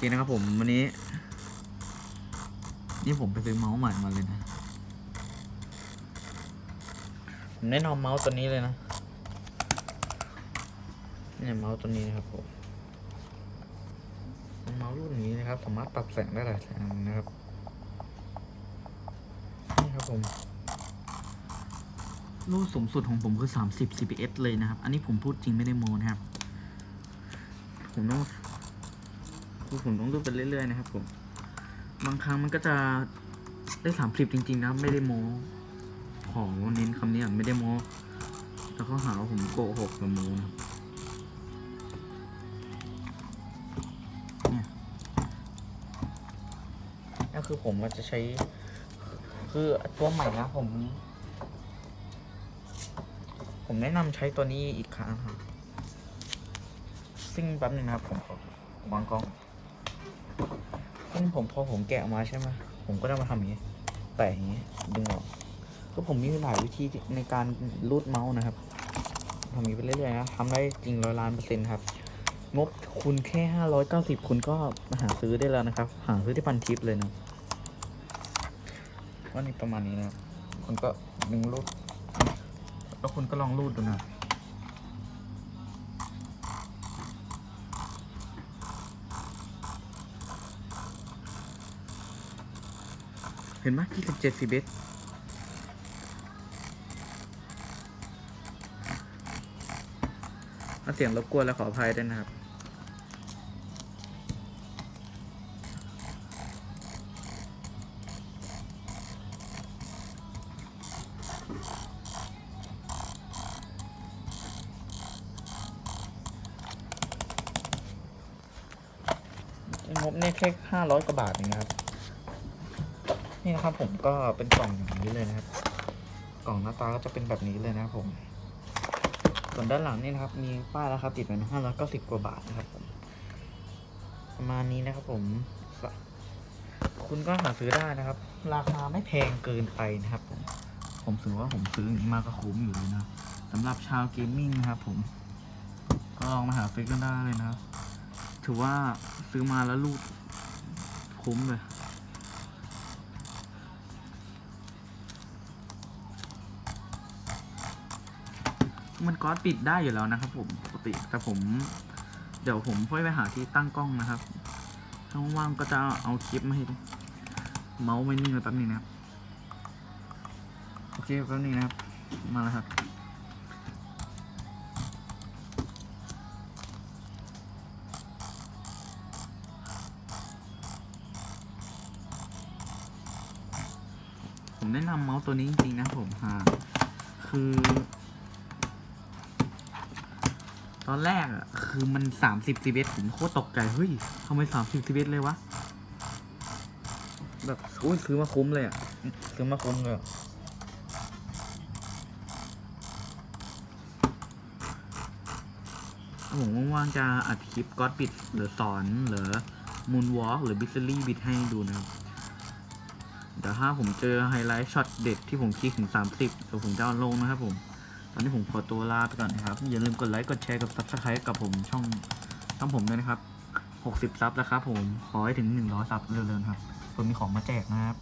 เคนะครับผมวันนี้ นี่ผมไปซื้อเมาส์ใหม่มาเลยนะผมแนะนำเมาส์ตัวนี้เลยนะเนี่ยเมาส์ตัวนี้นะครับผมเมาส์รุ่นนี้นะครับ สามารถปรับแสงได้หลายแสงนะครับนี่ครับผมรูดสูงสุดของผมคือ 30 cps เลยนะครับ อันนี้ผมพูดจริงไม่ได้โมนะครับ ผมต้อง คือผมต้องรูดไปเรื่อยๆนะครับผม บางครั้งมันก็จะได้สามสิบจริง ๆ นะ ไม่ได้โมขอเน้นคำนี้อะไม่ได้โมแล้วเขาหาว่าผมโกหกกับโมนะครับเนี่ยนั่นคือผมก็จะใช้ คือตัวใหม่นะผม ผมแนะนำใช้ตัวนี้อีกครั้งครับซึ่งแป๊บนึงนะครับผมขอวางกล้อง ซึ่ผมพอผมแกะออกมาใช่ไหมผมก็จะมาทำอย่างนี้แปะอย่างนี้ดึงออกก็ผมมีหลายวิธีในการรูดเมาส์นะครับทำอย่างนี้ไปเรื่อยๆนะทำได้จริงร้อยล้านเปอร์เซ็นต์ครับงบคุณแค่ห้าร้อยเก้าสิบคุณก็มาหาซื้อได้แล้วนะครับ หาซื้อที่พันทิปเลยนะว่านี่ประมาณนี้นะครับคุณก็ดึงรูดแล้วคุณก็ลองรูดดูนะ เห็นไหมที่สิบเจ็ดสิบเอ็ดถ้าเสียงรบกวนแล้วขออภัยด้วยนะครับ งบเนี่ยแค่ห้าร้อยกว่าบาทเองนะครับ นี่นะครับผมก็เป็นกล่องอย่างนี้เลยนะครับ กล่องหน้าตาก็จะเป็นแบบนี้เลยนะครับผม ส่วนด้านหลังนี่นะครับ มีป้ายราคาติดไว้ห้าร้อยเก้าสิบกว่าบาทนะครับผมประมาณนี้นะครับผม คุณก็หาซื้อได้นะครับ ราคาไม่แพงเกินไปนะครับผมผมถือว่าผมซื้ออมาก็คุ้มอยู่เลยนะสำหรับชาวเกมมิ่งนะครับผม ก็ลองมาหาซื้อกันได้เลยนะถือว่าซื้อมาแล้วรูดคุ้มเลย มันก๊อตปิดได้อยู่แล้วนะครับ ผมปกติแต่ผม เดี๋ยวผมค่อยไปหาที่ตั้งกล้องนะครับถ้าว่างก็จะเอาคลิปมาให้ดูเมาส์ไม่นิ่งเลยแป๊บนึงนะครับโอเคแป๊บนึงนะครับ มาแล้วครับผมแนะนำเมาส์ตัวนี้จริงๆนะผมฮะคือ ตอนแรกอะคือมันสามสิบซีเบผมโคตรตกใจ เฮ้ยทำไมสามสิบซีเบเลยวะ แบบอุ้ยซื้อมาคุ้มเลยอะ ซื้อมาคุ้มเลยอะผมว่างๆจะอัดคลิปก็อดบิดหรือสอนหรือมูนวอล์กหรือบิสลี่บิดให้ดูนะครับ เดี๋ยวถ้าผมเจอไฮไลท์ช็อตเด็ดที่ผมคิดถึง 30เดี๋ยวผมจะเอาลงนะครับผม ตอนนี้ผมขอตัวลาไปก่อนนะครับ อย่าลืมกดไลค์ กดแชร์กับ subscribe กับผมช่องช่องผมด้วยนะครับ 60ซับแล้วครับผม ขอให้ถึง 100ซับเร็วๆครับ ผมมีของมาแจกนะครับ